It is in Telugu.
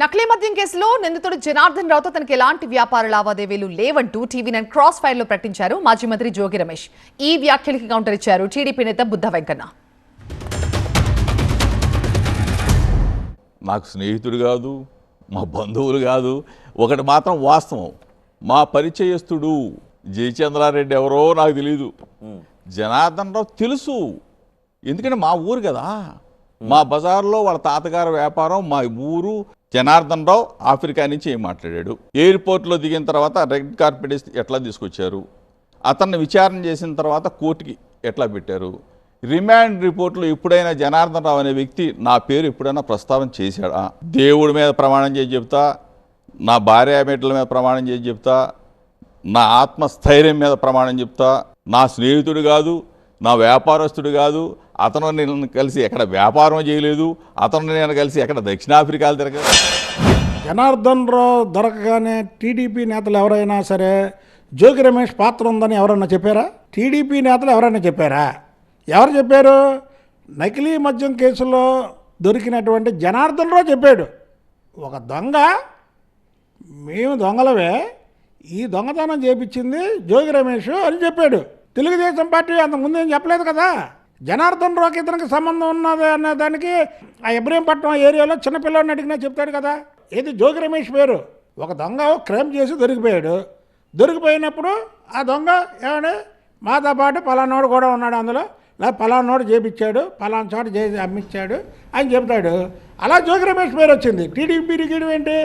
నకిలీ మద్యం కేసులో నిందితుడు జనార్దన్ రావుతో తనకి ఎలాంటి వ్యాపార లావాదేవీలు లేవంటూ టీవీ నైన్ క్రాస్ ఫైర్లో ప్రకటించారు మాజీ మంత్రి జోగి రమేష్. ఈ వ్యాఖ్యలకి కౌంటర్ ఇచ్చారు టీడీపీ నేత బుద్ధ వెంకన్న. నాకు స్నేహితుడు కాదు మా బంధువులు కాదు ఒకటి మాత్రం వాస్తవం. మా పరిచయస్తుడు జయచంద్రారెడ్డి ఎవరో నాకు తెలియదు జనార్దన్ రావు తెలుసు. ఎందుకంటే మా ఊరు కదా. మా బజార్లో వాళ్ళ తాతగారి వ్యాపారం మా ఊరు జనార్దన్ రావు ఆఫ్రికా నుంచి ఏం మాట్లాడాడు? ఎయిర్పోర్ట్లో దిగిన తర్వాత రెడ్ కార్పెట్ ఎట్లా తీసుకొచ్చారు? అతన్ని విచారణ చేసిన తర్వాత కోర్టుకి ఎట్లా పెట్టారు? రిమాండ్ రిపోర్ట్లో ఎప్పుడైనా జనార్దన్ రావు అనే వ్యక్తి నా పేరు ఎప్పుడైనా ప్రస్తావన చేశాడా? దేవుడి మీద ప్రమాణం చేసి చెప్తా నా భార్య బిడ్డల మీద ప్రమాణం చేసి చెప్తా నా ఆత్మస్థైర్యం మీద ప్రమాణం చెప్తా. నా స్నేహితుడు కాదు నా వ్యాపారస్తుడు కాదు అతను నేను కలిసి ఎక్కడ వ్యాపారం చేయలేదు అతను నేను కలిసి ఎక్కడ దక్షిణాఫ్రికాలు తిరగలేదు. జనార్దన్ రావు దొరకగానే టీడీపీ నేతలు ఎవరైనా సరే జోగి రమేష్ పాత్ర ఉందని ఎవరన్నా చెప్పారా? టీడీపీ నేతలు ఎవరైనా చెప్పారా? ఎవరు చెప్పారు? నకిలీ మద్యం కేసులో దొరికినటువంటి జనార్దన్ రావు చెప్పాడు. ఒక దొంగ మేము దొంగలవే ఈ దొంగతనం చేపించింది జోగి రమేష్ అని చెప్పాడు. తెలుగుదేశం పార్టీ అంత ముందేం ఏం చెప్పలేదు కదా? జనార్దన్ రావుకి ఇతనికి సంబంధం ఉన్నది అనే దానికి ఆ ఇబ్రహీంపట్నం ఏరియాలో చిన్నపిల్లని అడిగినా చెప్తాడు కదా. ఇది జోగి రమేష్ పేరు? ఒక దొంగ క్రైమ్ చేసి దొరికిపోయాడు. దొరికిపోయినప్పుడు ఆ దొంగ ఏమండి మాతో పాటు పలానాడు కూడా ఉన్నాడు అందులో. లేదా పలానాడు చేపించాడు పలానా చోట చేసి అమ్మించాడు అని చెప్తాడు. అలా జోగి రమేష్ పేరు వచ్చింది. టీడీపీ రిగీడు ఏంటి?